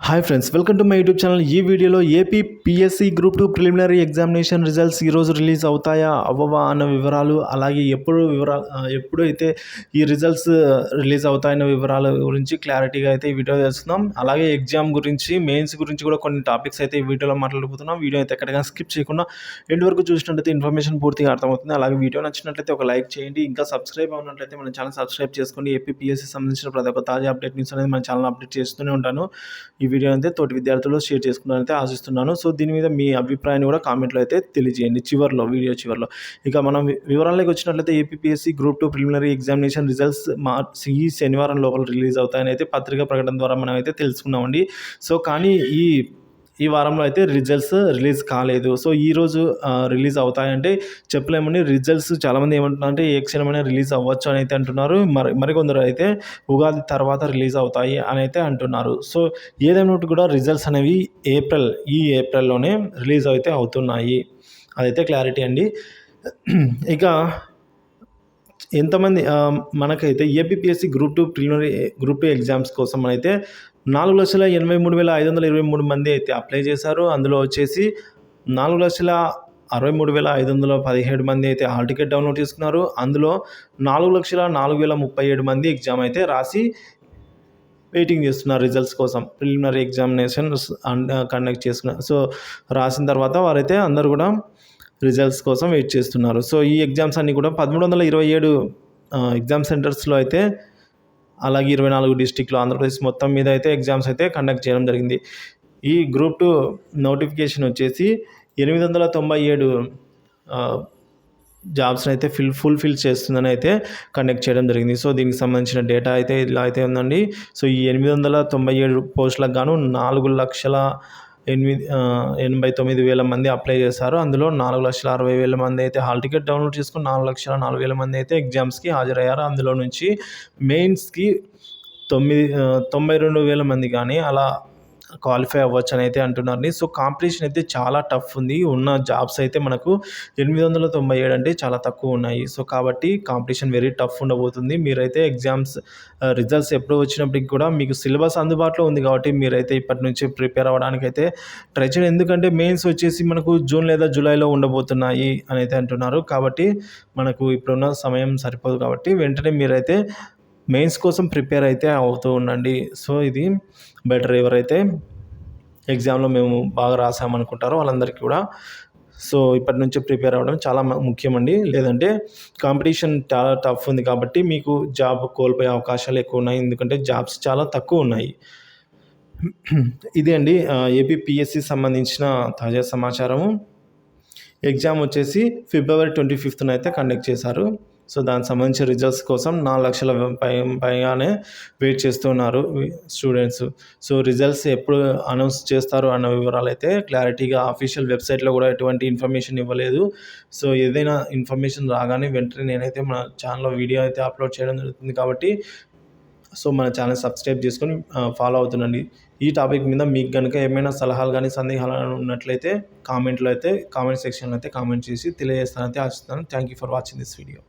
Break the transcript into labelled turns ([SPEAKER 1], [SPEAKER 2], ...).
[SPEAKER 1] Hi friends welcome to my YouTube channel ఈ వీడియోలో AP PSC group two preliminary examination results ఈరోజు release అవుతాయా అవ్వవా అన్న వివరాలు అలాగే ఎప్పుడు వివరాలు ఎప్పుడైతే ఈ రిజల్ట్స్ రిలీజ్ అవుతాయన్న వివరాల గురించి క్లారిటీగా అయితే ఈ వీడియో చేస్తున్నాం అలాగే ఎగ్జామ్ గురించి మెయిన్స్ గురించి కూడా కొన్ని టాపిక్స్ అయితే ఈ వీడియోలో మాట్లాడబోతున్నాం. వీడియో అయితే ఎక్కడికైనా స్కిప్ చేయకుండా ఎండ్ వరకు చూసినట్లయితే ఇన్ఫర్మేషన్ పూర్తిగా అర్థమవుతుంది. అలాగే వీడియో నచ్చినట్లయితే ఒక లైక్ చేయండి. ఇంకా సబ్స్క్రైబ్ అవునట్లయితే మన ఛానల్ సబ్స్క్రైబ్ చేసుకోండి. ఏపీ పిఎస్సి సంబంధించిన ప్రతి ఒక్క తాజా అప్డేట్ న్యూస్ అనేది మన ఛానల్ అప్డేట్ చేస్తూనే ఉంటాను. ఈ వీడియో అయితే తోటి విద్యార్థులు షేర్ చేసుకున్నారైతే ఆశిస్తున్నాను. సో దీని మీద మీ అభిప్రాయాన్ని కూడా కామెంట్లో అయితే తెలియజేయండి. చివరిలో వీడియో చివరిలో. ఇక మనం వివరాల్లోకి వచ్చినట్లయితే APSC group two preliminary examination results March ఈ శనివారం లోపల రిలీజ్ అవుతాయని అయితే పత్రికా ప్రకటన ద్వారా మనం అయితే తెలుసుకున్నామండి. సో కానీ ఈ ఈ వారంలో అయితే రిజల్ట్స్ రిలీజ్ కాలేదు. సో ఈరోజు రిలీజ్ అవుతాయంటే చెప్పలేమని రిజల్ట్స్ చాలామంది ఏమంటున్నారు అంటే ఏ క్షణమైనా రిలీజ్ అవ్వచ్చు అని అయితే అంటున్నారు. మరి మరికొందరు అయితే ఉగాది తర్వాత రిలీజ్ అవుతాయి అని అయితే అంటున్నారు. సో ఏదైనా కూడా రిజల్ట్స్ అనేవి ఏప్రిల్ ఈ ఏప్రిల్లోనే రిలీజ్ అయితే అవుతున్నాయి. అదైతే క్లారిటీ అండి. ఇక ఎంతమంది మనకైతే APPSC group two preliminary group two exams కోసం అయితే నాలుగు లక్షల ఎనభై మూడు వేల ఐదు వందల ఇరవై మూడు మంది అయితే అప్లై చేశారు. అందులో వచ్చేసి నాలుగు లక్షల అరవై మూడు వేల ఐదు వందల పదిహేడు మంది అయితే హాల్ టికెట్ డౌన్లోడ్ చేసుకున్నారు. అందులో నాలుగు లక్షల నాలుగు వేల ముప్పై ఏడు మంది ఎగ్జామ్ అయితే రాసి వెయిటింగ్ చేస్తున్నారు రిజల్ట్స్ కోసం. ప్రిలిమినరీ ఎగ్జామినేషన్ కండక్ట్ చేసుకున్నారు సో రాసిన తర్వాత వారైతే అందరు కూడా రిజల్ట్స్ కోసం వెయిట్ చేస్తున్నారు. సో ఈ ఎగ్జామ్స్ అన్నీ కూడా పదమూడు వందల ఇరవై ఏడు ఎగ్జామ్ సెంటర్స్లో అయితే అలాగే ఇరవై నాలుగు డిస్టిక్లో ఆంధ్రప్రదేశ్ మొత్తం మీద అయితే ఎగ్జామ్స్ అయితే కండక్ట్ చేయడం జరిగింది. ఈ గ్రూప్ టూ నోటిఫికేషన్ వచ్చేసి ఎనిమిది వందల తొంభై ఏడు జాబ్స్ని అయితే ఫిల్ ఫుల్ఫిల్ చేస్తుందని అయితే కండక్ట్ చేయడం జరిగింది. సో దీనికి సంబంధించిన డేటా అయితే ఇలా అయితే ఉందండి. సో ఈ ఎనిమిది వందల తొంభై ఏడు పోస్టులకు గాను నాలుగు లక్షల ఎనిమిది ఎనభై తొమ్మిది వేల మంది అప్లై చేశారు. అందులో నాలుగు లక్షల అరవై వేల మంది అయితే హాల్ టికెట్ డౌన్లోడ్ చేసుకుని నాలుగు లక్షల నాలుగు వేల మంది అయితే ఎగ్జామ్స్కి హాజరయ్యారు. అందులో నుంచి మెయిన్స్కి తొమ్మిది తొంభై రెండు వేల మంది కానీ అలా క్వాలిఫై అవ్వచ్చు అని అయితే అంటున్నారు. సో కాంపిటీషన్ అయితే చాలా టఫ్ ఉంది. ఉన్న జాబ్స్ అయితే మనకు ఎనిమిది వందల తొంభై ఏడు అంటే చాలా తక్కువ ఉన్నాయి. సో కాబట్టి కాంపిటీషన్ వెరీ టఫ్ ఉండబోతుంది. మీరైతే ఎగ్జామ్స్ రిజల్ట్స్ ఎప్పుడు వచ్చినప్పటికి కూడా మీకు సిలబస్ అందుబాటులో ఉంది కాబట్టి మీరైతే ఇప్పటి నుంచి ప్రిపేర్ అవ్వడానికి అయితే ట్రై చేయండి. ఎందుకంటే మెయిన్స్ వచ్చేసి మనకు జూన్ లేదా జూలైలో ఉండబోతున్నాయి అని అయితే అంటున్నారు. కాబట్టి మనకు ఇప్పుడున్న సమయం సరిపోదు కాబట్టి వెంటనే మీరైతే మెయిన్స్ కోసం ప్రిపేర్ అయితే అవుతూ ఉండండి. సో ఇది బెటర్ ఎవరైతే ఎగ్జామ్లో మేము బాగా రాసామనుకుంటారో వాళ్ళందరికీ కూడా. సో ఇప్పటి నుంచే ప్రిపేర్ అవ్వడం చాలా ముఖ్యమండి. లేదంటే కాంపిటీషన్ చాలా టఫ్ ఉంది కాబట్టి మీకు జాబ్ కోల్పోయే అవకాశాలు ఎక్కువ ఉన్నాయి. ఎందుకంటే జాబ్స్ చాలా తక్కువ ఉన్నాయి. ఇదే అండి ఏపీపిఎస్సి సంబంధించిన తాజా సమాచారము. ఎగ్జామ్ వచ్చేసి ఫిబ్రవరి ట్వంటీ ఫిఫ్త్న అయితే కండక్ట్ చేశారు. సో దానికి సంబంధించిన రిజల్ట్స్ కోసం నాలుగు లక్షల పై పైగానే వెయిట్ చేస్తున్నారు స్టూడెంట్స్ సో రిజల్ట్స్ ఎప్పుడు అనౌన్స్ చేస్తారు అన్న వివరాలు అయితే క్లారిటీగా అఫీషియల్ వెబ్సైట్లో కూడా ఎటువంటి ఇన్ఫర్మేషన్ ఇవ్వలేదు. సో ఏదైనా ఇన్ఫర్మేషన్ రాగానే వెంటనే నేనైతే మన ఛానల్లో వీడియో అయితే అప్లోడ్ చేయడం జరుగుతుంది కాబట్టి సో మన ఛానల్ సబ్స్క్రైబ్ చేసుకొని ఫాలో అవుతుండండి. ఈ టాపిక్ మీద మీకు కనుక ఏమైనా సలహాలు కానీ సందేహాలు ఉన్నట్లయితే కామెంట్లో అయితే కామెంట్ సెక్షన్లో అయితే కామెంట్ చేసి తెలియజేస్తానైతే ఆశిస్తాను thank you for watching this video